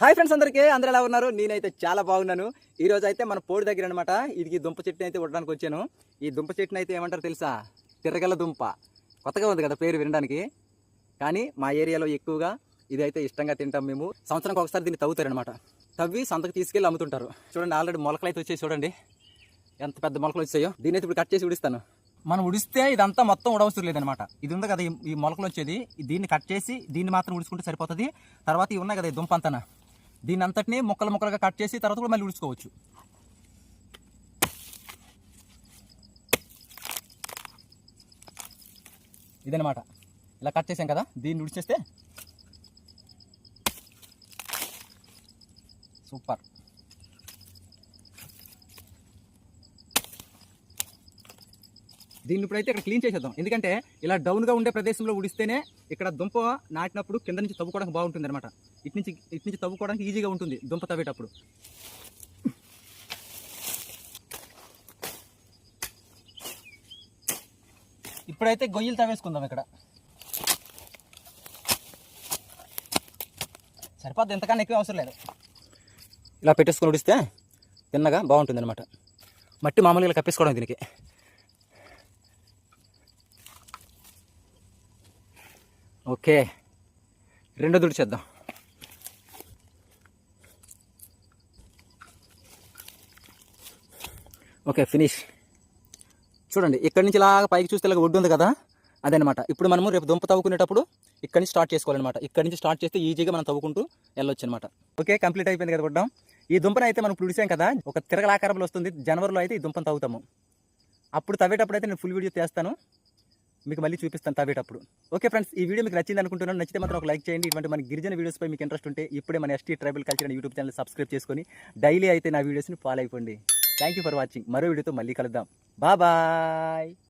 Hi friends అందరికీ. అందరూ ఎలా ఉన్నారు? నేనైతే చాలా బాగున్నాను. ఈ రోజు అయితే మన పోడి దగ్గర అనమాట ఇది దుంప చెట్టుని అయితే ఉండడానికి వచ్చాను. ఈ దుంప చెట్టుని అయితే ఏమంటారు తెలుసా? తిరగల దుంప. కొత్తగా ఉంది కదా పేరు వినడానికి. కానీ మా ఏరియాలో ఎక్కువగా ఇదైతే ఇష్టంగా తింటాం మేము. సంవత్సరానికి ఒకసారి దీన్ని తవ్వుతారనమాట తవ్వి సంతకు తీసుకెళ్ళి అమ్ముతుంటారు. చూడండి ఆల్రెడీ మొలకలు అయితే వచ్చాయి చూడండి. ఎంత పెద్ద మొలకలు వచ్చాయో. దీని అయితే ఇప్పుడు కట్ చేసి ఉడిస్తాను. మనం ఉడిస్తే ఇదంతా మొత్తం ఉడవసరం లేదనమాట ఇది ఉంది కదా ఈ- ఈ మొలకలు వచ్చేది. దీన్ని కట్ చేసి దీన్ని మాత్రం ఉడుచుకుంటే సరిపోతుంది. తర్వాత ఇవి ఉన్నాయి కదా ఈ దుంప అంతనా? దీని అంతటిని ముక్కలు ముక్కలుగా కట్ చేసి తర్వాత కూడా మళ్ళీ ఉడుచుకోవచ్చు. ఇదనమాట ఇలా కట్ చేసాం కదా దీన్ని ఉడిచేస్తే సూపర్. దీన్ని ఇప్పుడైతే ఇక్కడ క్లీన్ చేసేద్దాం. ఎందుకంటే ఇలా డౌన్గా ఉండే ప్రదేశంలో ఉడిస్తేనే ఇక్కడ దుంప నాటినప్పుడు కింద నుంచి తవ్వుకోవడానికి బాగుంటుంది అనమాట ఇటు నుంచి ఇటు నుంచి తవ్వుకోవడానికి ఈజీగా ఉంటుంది దుంప తవ్వేటప్పుడు. ఇప్పుడైతే గొయ్యలు తవ్వేసుకుందాం ఇక్కడ. సరిపోద్ది ఎంతకన్నా ఎక్కువ అవసరం లేదు. ఇలా పెట్టేసుకొని ఉడిస్తే తిన్నగా బాగుంటుంది అనమాట మట్టి మామూలుగా ఇలా కప్పేసుకోవడం దీనికి. ఓకే. రెండో దుడి చేద్దాం. Okay finish. చూడండి ఇక్కడి నుంచి ఇలాగ పైకి చూస్తే ఇలాగ ఒడ్డు ఉంది కదా? అదనమాట ఇప్పుడు మనము రేపు దుంప తవ్వుకునేటప్పుడు ఇక్కడి నుంచి స్టార్ట్ చేసుకోవాలన్నమాట. ఇక్కడి నుంచి స్టార్ట్ చేస్తే ఈజీగా మనం తవ్వుకుంటూ వెళ్ళొచ్చు అనమాట ఓకే కంప్లీట్ అయిపోయింది కదా గుడ్డం? ఈ దుంపను అయితే మనం ఇప్పుడు కదా? ఒక తిరగలాకారంలో వస్తుంది. జనవరిలో అయితే ఈ దుంపను తవ్వుతాము. అప్పుడు తవ్వేటప్పుడు అయితే నేను ఫుల్ వీడియో చేస్తాను మీకు మళ్ళీ చూపిస్తాను తవ్వేటప్పుడు ఓకే ఫ్రెండ్స్ ఈ వీడియో మీకు నచ్చింది అనుకుంటున్నాను. నచ్చితే మాత్రం ఒక లైక్ చేయండి. ఇటువంటి మన గిరిజన వీడియోస్పై మీకు ఇంట్రెస్ట్ ఉంటే ఇప్పుడే మన ST tribal culture YouTube channel subscribe చేసుకొని డైలీ అయితే నా వీడియోస్ని ఫాలో అయిపోండి. థ్యాంక్ యూ ఫర్ వాచింగ్ మరో వీడియోతో మళ్ళీ కలుద్దాం. బాయ్